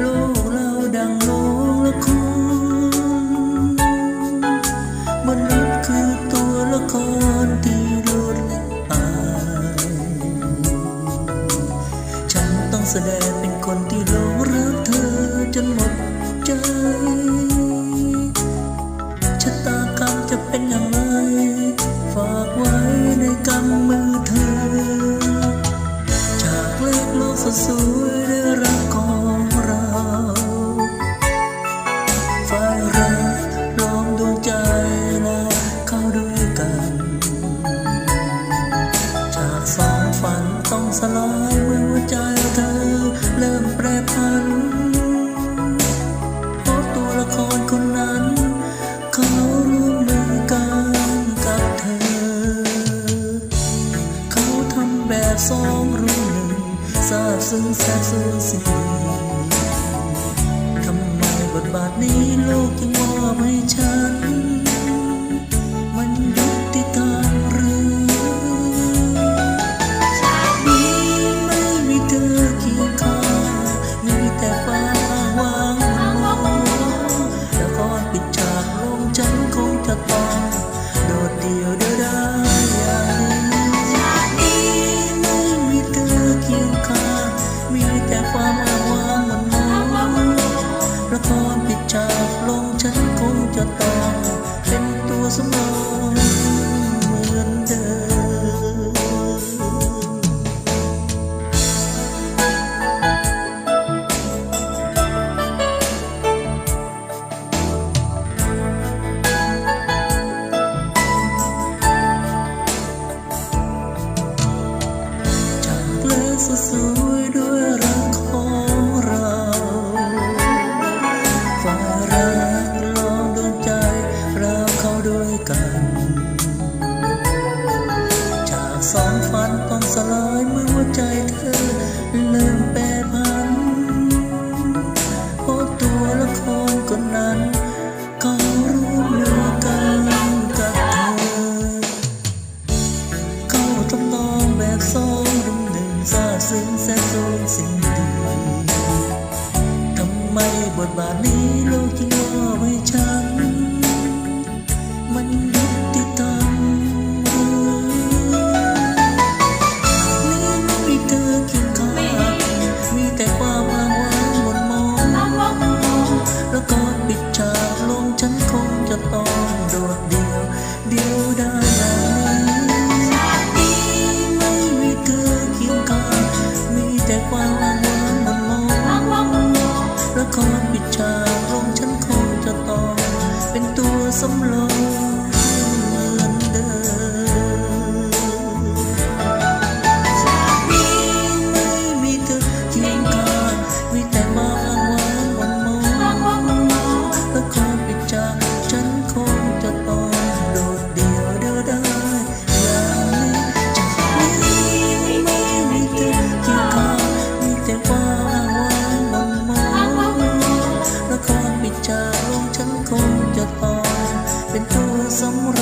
โลกเราดังโลละครมนุษย์คือตัวละครที่โลละอาฉันต้องแสดงเป็นคนที่โลกาบซึ่งแสบสูญสีทำไมบทบาทนี้ลูกยังมอบให้ฉัน ซึ้งแสนโซนสิ่งดีทำไมบทบาทนี้โลกจึงมอบให้ฉัน มันยุติธรรมนี้ไม่มีเธอเคียงข้างมีแต่ความอ้างว้างหม่นมองแล้วก็ปิดใจ 心里 some